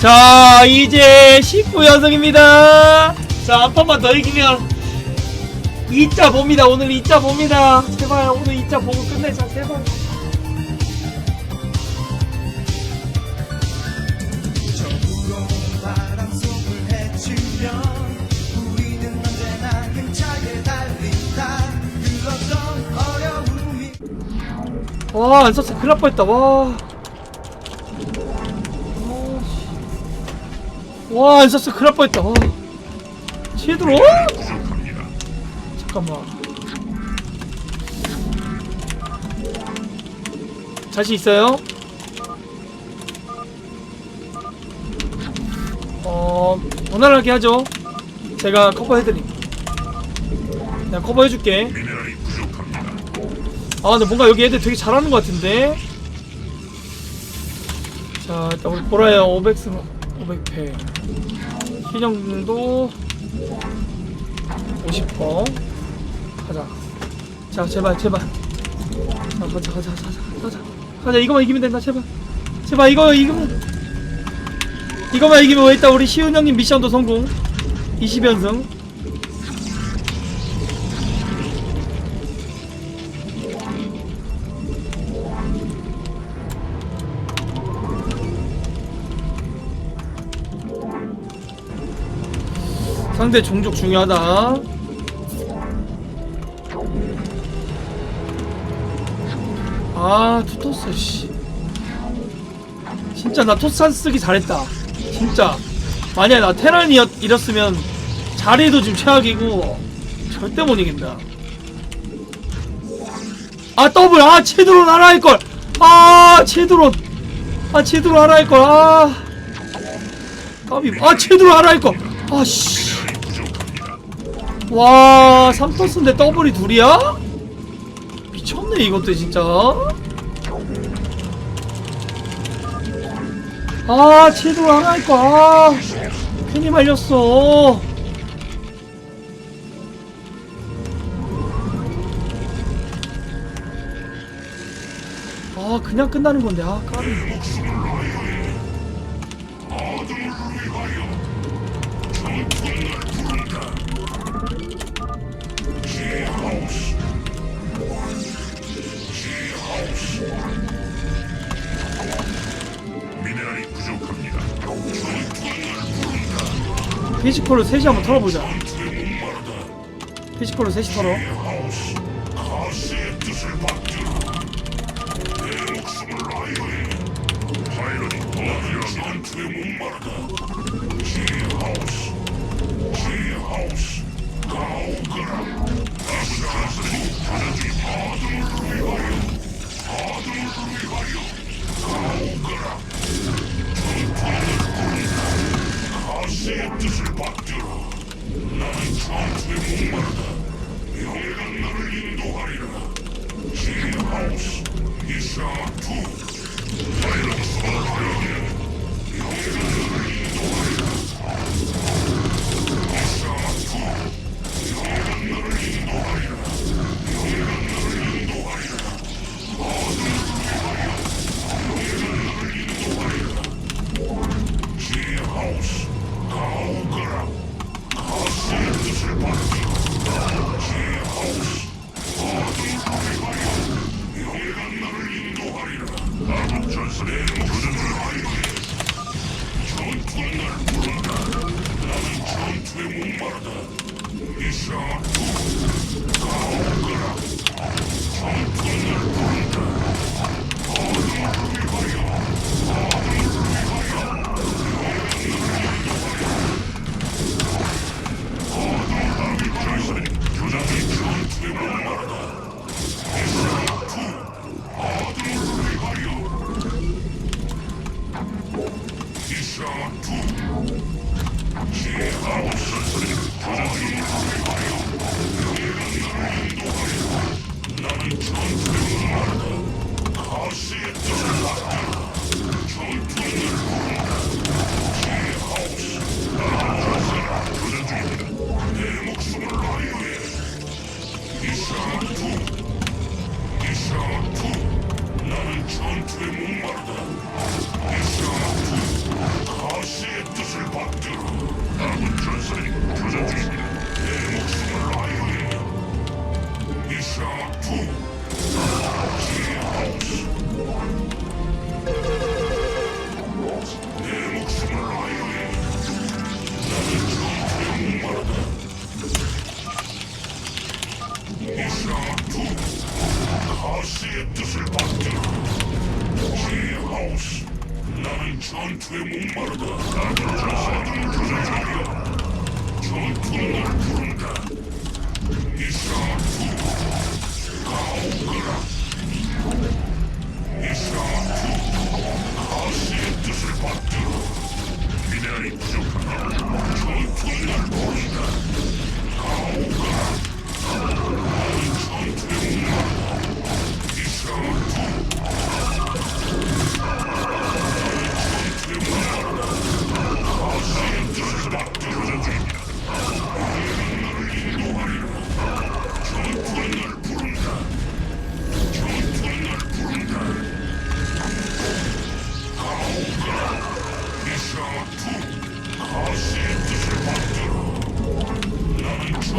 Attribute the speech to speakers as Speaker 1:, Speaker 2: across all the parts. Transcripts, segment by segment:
Speaker 1: 자 이제 19연승입니다. 자 한 판만 더 이기면 2자 봅니다. 오늘 2자 봅니다. 제발 오늘 2자 보고 끝내자. 제발. 와 안썼어 큰일 날 뻔했다. 와 와, 안 썼어. 큰일 날 뻔했다. 와. 제대로? 잠깐만. 자신 있어요? 어, 원활하게 하죠. 제가 커버해드림. 내가 커버해줄게. 아, 근데 뭔가 여기 애들 되게 잘하는 것 같은데? 자, 일단 우리 보라야 500승, 500패. 희정도 50퍼. 가자. 자, 제발, 제발. 자, 가자, 가자, 가자, 가자. 가자, 이거만 이기면 된다, 제발. 제발, 이거 이기면. 이거만 이기면 일단 우리 시훈 형님 미션도 성공. 20연승. 상대 종족 중요하다. 아, 투토스, 씨. 진짜 나 토산 쓰기 잘했다. 진짜. 만약 나 테란이 이랬으면 자리도 지금 최악이고 절대 못 이긴다. 아, 더블! 아, 체드론 하나 할걸! 아, 체드론! 아, 체드론 하나 할걸! 아. 까비. 아, 체드론 하나 할걸! 아, 씨. 와, 3토스인데 더블이 둘이야? 미쳤네, 이것도 진짜. 아, 체드로 하나 할거 아, 괜히 말렸어. 아, 그냥 끝나는 건데, 아, 까비. 피지컬로 셋이 한번 털어보자. 피지컬로 셋이 털어.
Speaker 2: 전투에 목마르다. 내가 나를 인도하리라. 힐하우스 이샤투 바이러스 바이러스 내가 나를 인도하리라. 이샤투 내가 나를 인도하리라. 정권을 부른다.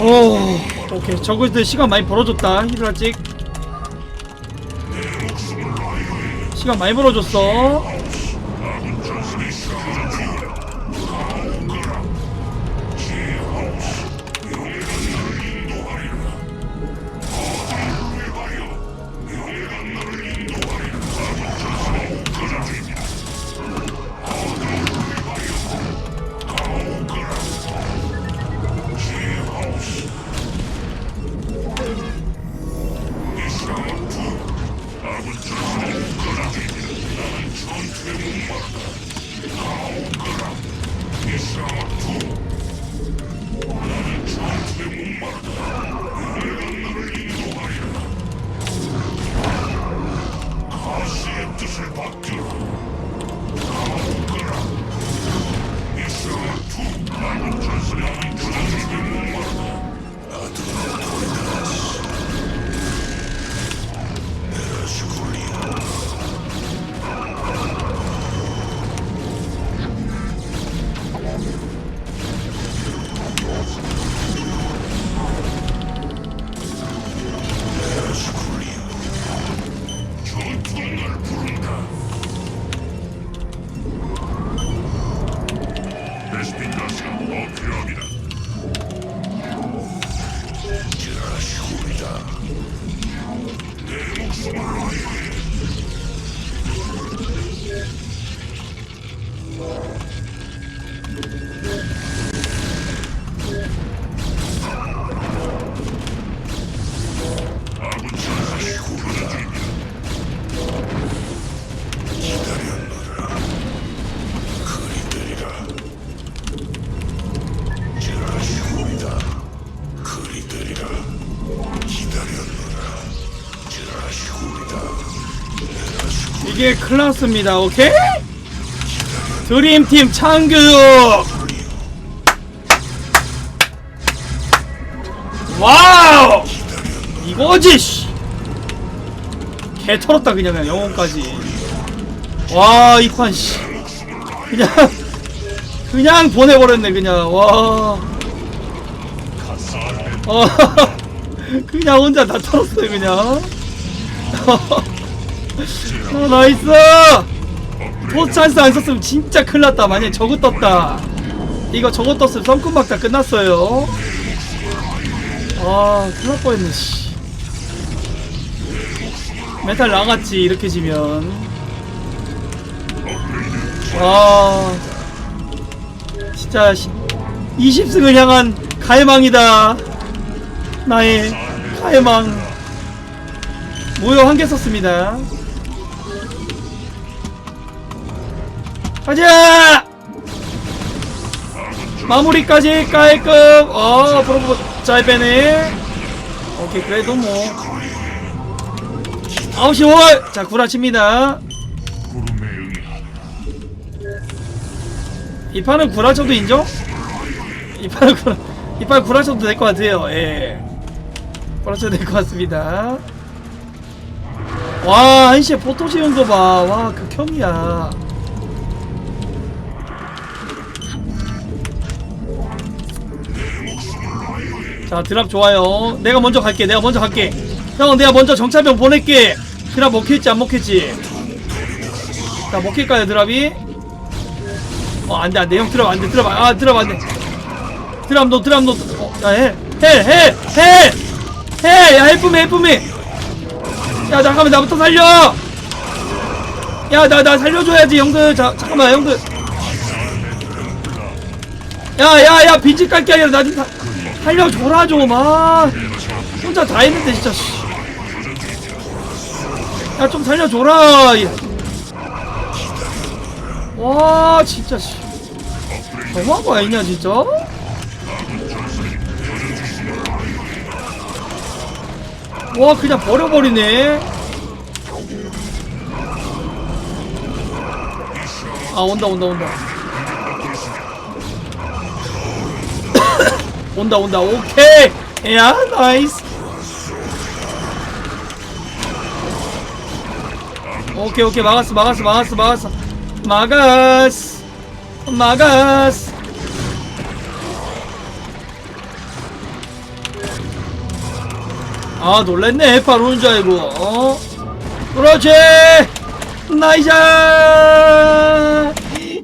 Speaker 2: 오
Speaker 1: 오케이. 저거들 시간 많이 벌어줬다. 히드라찍. 시간 많이 벌어줬어 이게 클라스입니다 오케이? 드림팀 창규 와우! 이거지 씨. 개 털었다 그냥 그냥 영혼까지. 와이 판 씨. 그냥 그냥 보내버렸네 그냥. 와. 어, 그냥 혼자 다 털었어요 그냥 아, 나이스! 포스 찬스 안 썼으면 진짜 큰일 났다. 만약에 저거 떴다. 이거 저거 떴으면 성큼막 다 끝났어요. 아 큰일 날 뻔했네 씨. 메탈 나갔지 이렇게 지면. 와 진짜 20승을 향한 가해망이다. 나의 가해망. 무효 한개 썼습니다 가자! 마무리까지 깔끔! 어 프로보 잘 빼네. 오케이 그래도 뭐. 9시 5월! 자 구라칩니다. 이 판은 구라쳐도 인정? 이 판은 구라 이 판 구라쳐도 될 것 같아요. 예. 구라쳐도 될 것 같습니다. 와 한시에 포토 지은 거 봐 와 극혐이야 자 드랍 좋아요. 내가 먼저 갈게 내가 먼저 갈게. 형 내가 먼저 정찰병 보낼게. 드랍 먹힐지 안 먹힐지. 자 먹힐까요 드랍이? 어 안돼 안돼. 형 드랍 안돼 드랍 아 드랍 안돼. 드랍 너 드랍 너 어, 야해 해 해해해야 헬프미 헬프미 야 잠깐만 나부터 살려. 야 나 나 살려줘야지 형들. 자 잠깐만 형들. 야 야 야 빈집 갈게 아니라 나 좀 살려줘라 좀아 혼자 다 했는데 진짜 야 좀 살려줘라 얘. 와 진짜 씨. 너무한 거 아니냐 진짜? 와 그냥 버려버리네. 아 온다 온다 온다 온다 온다. 오케이! 야 나이스. 오케이 오케이. 막았어 막았어 막았어 막았어. 막았어. 막았어. 아 놀랬네. 바로 오는 줄 알고. 어? 그렇지! 나이스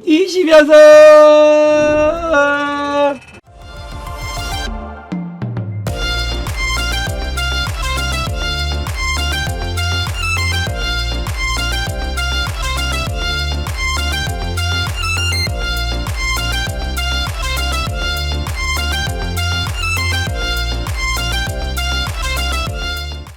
Speaker 1: 20여섯